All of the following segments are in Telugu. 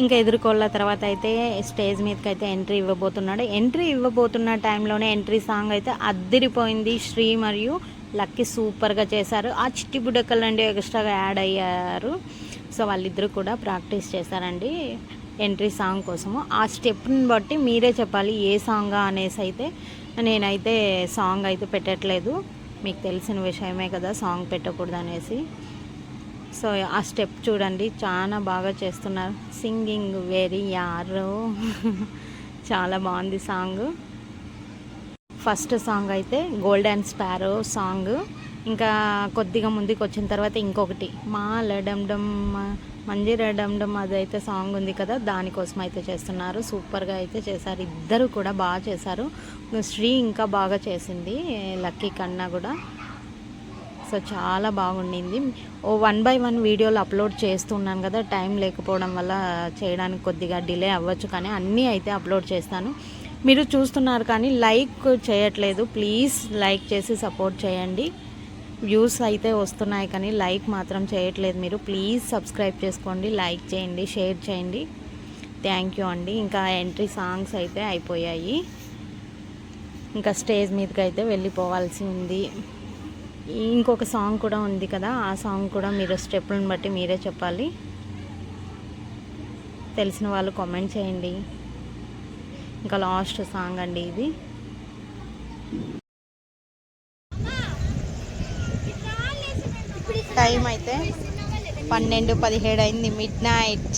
ఇంకా ఎదుర్కొల్ల తర్వాత అయితే స్టేజ్ మీదకి అయితే ఎంట్రీ ఇవ్వబోతున్నాడు. ఎంట్రీ ఇవ్వబోతున్న టైంలోనే ఎంట్రీ సాంగ్ అయితే అద్దిరిపోయింది. శ్రీ మరియు లక్కీ సూపర్గా చేశారు. ఆ చిట్టి బుడకలు అండి ఎక్స్ట్రాగా యాడ్ అయ్యారు. సో వాళ్ళిద్దరూ కూడా ప్రాక్టీస్ చేశారండి ఎంట్రీ సాంగ్ కోసము. ఆ స్టెప్ని బట్టి మీరే చెప్పాలి ఏ సాంగ్ అనేసి అయితే నేనైతే సాంగ్ అయితే పెట్టట్లేదు. మీకు తెలిసిన విషయమే కదా సాంగ్ పెట్టకూడదు అనేసి. సో ఆ స్టెప్ చూడండి. చాలా బాగా చేస్తున్నారు. సింగింగ్ వెరీ యారో. చాలా బాగుంది సాంగ్. ఫస్ట్ సాంగ్ అయితే గోల్డెన్ స్పారో సాంగ్. ఇంకా కొద్దిగా ముందుకు వచ్చిన తర్వాత ఇంకొకటి. మా లడమ్డమ్ డమ్ మంజీర అదైతే సాంగ్ ఉంది కదా దానికోసం అయితే చేస్తున్నారు. సూపర్గా అయితే చేశారు. ఇద్దరు కూడా బాగా చేశారు. శ్రీ ఇంకా బాగా చేసింది. లక్కీ కన్నా కూడా. సో చాలా బాగుండింది. ఓ వన్ బై వన్ వీడియోలు అప్లోడ్ చేస్తున్నాను కదా టైం లేకపోవడం వల్ల చేయడానికి కొద్దిగా డిలే అవ్వచ్చు కానీ అన్నీ అయితే అప్లోడ్ చేస్తాను. మీరు చూస్తున్నారు కానీ లైక్ చేయట్లేదు ప్లీజ్ లైక్ చేసి సపోర్ట్ చేయండి. వ్యూస్ అయితే వస్తున్నాయి కానీ లైక్ మాత్రం చేయట్లేదు మీరు. ప్లీజ్ సబ్స్క్రైబ్ చేసుకోండి లైక్ చేయండి షేర్ చేయండి. థ్యాంక్ యూ అండి. ఇంకా ఎంట్రీ సాంగ్స్ అయితే అయిపోయాయి. ఇంకా స్టేజ్ మీదకి అయితే వెళ్ళిపోవాల్సి ఉంది. ఇంకొక సాంగ్ కూడా ఉంది కదా ఆ సాంగ్ కూడా మీరు స్టెప్లను బట్టి మీరే చెప్పాలి. తెలిసిన వాళ్ళు కామెంట్ చేయండి. ఇంకా లాస్ట్ సాంగ్ అండి ఇది. టైం అయితే పన్నెండు పదిహేడు అయింది మిడ్ నైట్.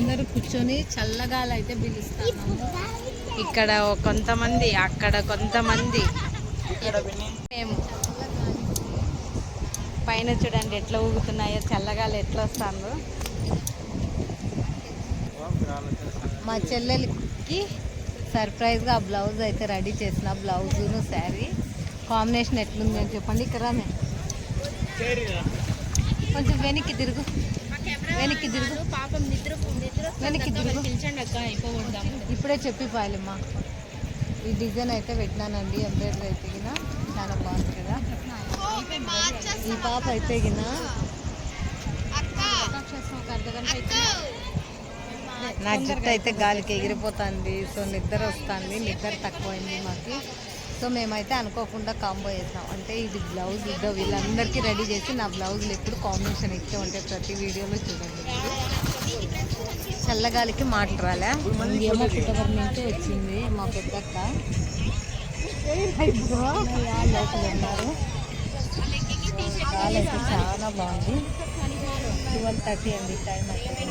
అందరూ కూర్చొని చల్లగాలి అయితే ఇక్కడ కొంతమంది అక్కడ కొంతమంది. మేము పైన చూడండి ఎట్లా ఊగుతున్నాయో చల్లగాలి ఎట్లా వస్తుందో. మా చెల్లెలకి సర్ప్రైజ్గా ఆ బ్లౌజ్ అయితే రెడీ చేసిన బ్లౌజును శారీ. కాంబినేషన్ ఎట్లుంది అని చెప్పండి ఇక్కడ కొంచెం వెనక్కి తిరుగు. వెనక్కి తిరుగు. పాపం నిద్ర వెనక్కి తిరుగు. ఇప్పుడే చెప్పి పాయలమ్మా ఈ డిజైన్ అయితే పెట్టినానండి ఎంబ్రాయిడరీ అయితే చాలా బాగుంది కదా. ఈ పాప అయితే గిన నా జుట్టు అయితే గాలికి ఎగిరిపోతుంది. సో నిద్ర వస్తుంది. నిద్ర తక్కువైంది మాకు. సో మేమైతే అనుకోకుండా కాంబో చేసాం అంటే ఇది బ్లౌజ్ ఇద్దో వీళ్ళందరికీ రెడీ చేసి నా బ్లౌజులు ఎప్పుడు కాంబినేషన్ ఇచ్చే ఉంటాయి ప్రతి వీడియోలో చూడండి చల్లగాలికి మాటలు రాలే. ఏమో నుంచి వచ్చింది మా పెద్దక్క. లోపల ఉన్నారు అయితే చాలా బాగుంది. ట్వెల్వ్ థర్టీ అండి టైం అయితే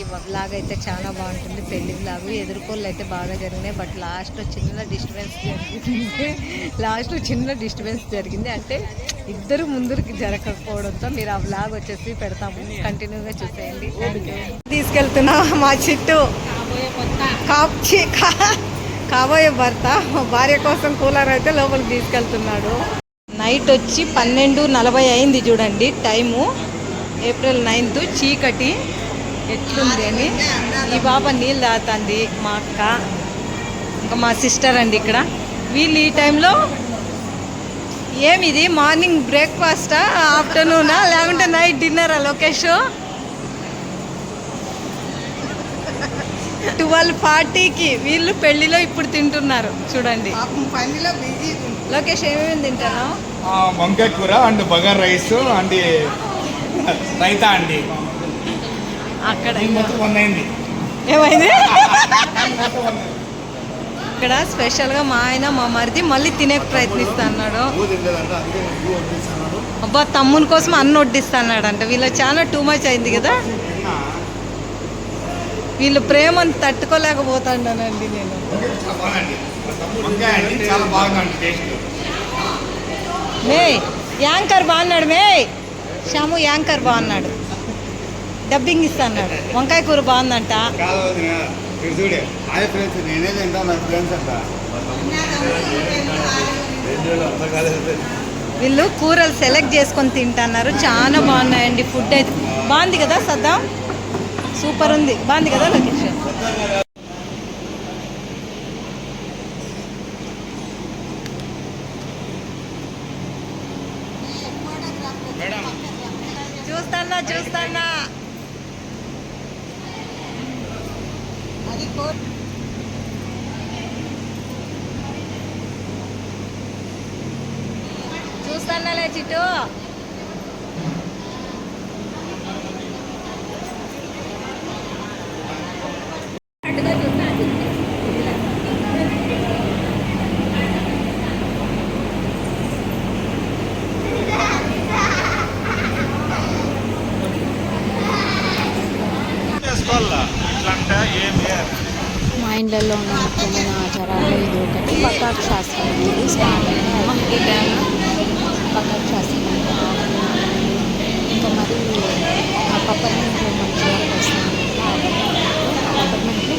ఈ బ్లాగ్ అయితే చాలా బాగుంటుంది పెళ్ళి బ్లాగ్ ఎదుర్కోళ్ళు అయితే బాగా జరిగినాయి బట్ లాస్ట్ చిన్న డిస్టర్బెన్స్ జరిగింది. లాస్ట్ చిన్న డిస్టర్బెన్స్ జరిగింది. అంటే ఇద్దరు ముందరికి జరగకపోవడంతో మీరు ఆ బ్లాగ్ వచ్చేసి పెడతాము. కంటిన్యూగా చూసేయండి. తీసుకెళ్తున్నా మా చిట్టు. కాబోయే భర్త భార్య కోసం కూలర్ అయితే లోపలికి తీసుకెళ్తున్నాడు. నైట్ వచ్చి పన్నెండు నలభై అయింది చూడండి టైము. ఏప్రిల్ నైన్త్ చీకటి ఎట్లుంది అని. ఈ బాబా నీళ్ళు తాగుతుంది మా అక్క ఇంకా మా సిస్టర్ అండి ఇక్కడ. వీళ్ళు ఈ టైంలో ఏమిది? మార్నింగ్ బ్రేక్ఫాస్టా ఆఫ్టర్నూనా లేకుంటే నైట్ డిన్నరా లొకేషన్ ట్వెల్వ్ ఫార్టీకి వీళ్ళు పెళ్ళిలో ఇప్పుడు తింటున్నారు. చూడండి. లోకేష్ ఏమేమి తింటాను? ఆ, వంకాయ కూర and bagar rice and raita అండి. అక్కడ ఏమైంది? ఇక్కడ స్పెషల్గా మా ఆయన మా మరిది మళ్ళీ తినే ప్రయత్నిస్తున్నాడు అబ్బా తమ్ముని కోసం అన్న వడ్డిస్తున్నాడు అంట వీళ్ళు చాలా టూ మచ్ అయింది కదా? వీళ్ళు ప్రేమను తట్టుకోలేకపోతాడానండి నేను. మే యాంకర్ బాగున్నాడు మే. శ్యాము యాంకర్ బాగున్నాడు. డబ్బింగ్ ఇస్తాడు వంకాయ కూర బాగుందంట. వీళ్ళు కూరలు సెలెక్ట్ చేసుకొని తింటున్నారు. చాలా బాగున్నాయండి ఫుడ్ అయితే. బాగుంది కదా సద్దాం? సూపర్ ఉంది. బాగుంది కదా లోకేష్ చూస్తానా చూస్తానా. ఫోర్ చూస్తానులే చిట్టు అడ్డుగా చూస్తాను చేసుకోవాలా ఇట్లా అంటే ఏం మా ఇండ్లలో ఉన్న ముఖ్యమైన ఆచారాలు ఇది ఒకటి. పకాక్ శాస్త్రం అనేది స్టార్ట్ శాస్త్రం ఇంకా మరి అపార్ట్మెంట్లో మంచిగా వస్తాయి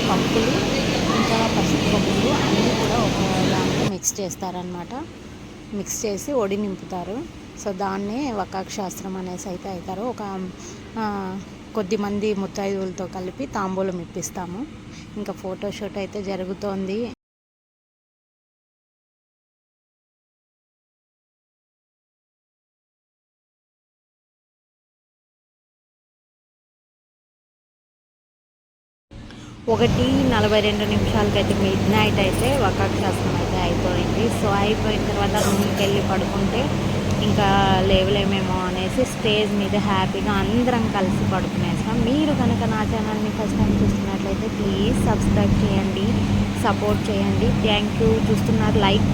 పప్పులు ఇంకా పసుపు పప్పులు అన్నీ కూడా ఒక దాంట్లో మిక్స్ చేస్తారనమాట మిక్స్ చేసి ఒడి నింపుతారు. సో దాన్నే వకాక్ శాస్త్రం అనేసి అయితే అవుతారు ఒక కొద్దిమంది ముత్తైదువులతో కలిపి తాంబూలం ఇప్పిస్తాము. ఇంకా ఫోటోషూట్ అయితే జరుగుతోంది. ఒకటి నలభై రెండు నిమిషాలకైతే మిడ్ నైట్ అయితే వకాక్షాసనం అయితే అయిపోయింది. సో అయిపోయిన తర్వాత రూమ్కి వెళ్ళి పడుకుంటే ఇంకా లేవలేమేమో అనేసి స్టేజ్ మీద హ్యాపీగా అందరం కలిసి పడుకునేసాం మీరు కనుక నా ఛానల్ని ఫస్ట్ టైం చూస్తున్నట్లయితే ప్లీజ్ సబ్స్క్రైబ్ చేయండి సపోర్ట్ చేయండి. థ్యాంక్ యూ చూస్తున్నారు లైక్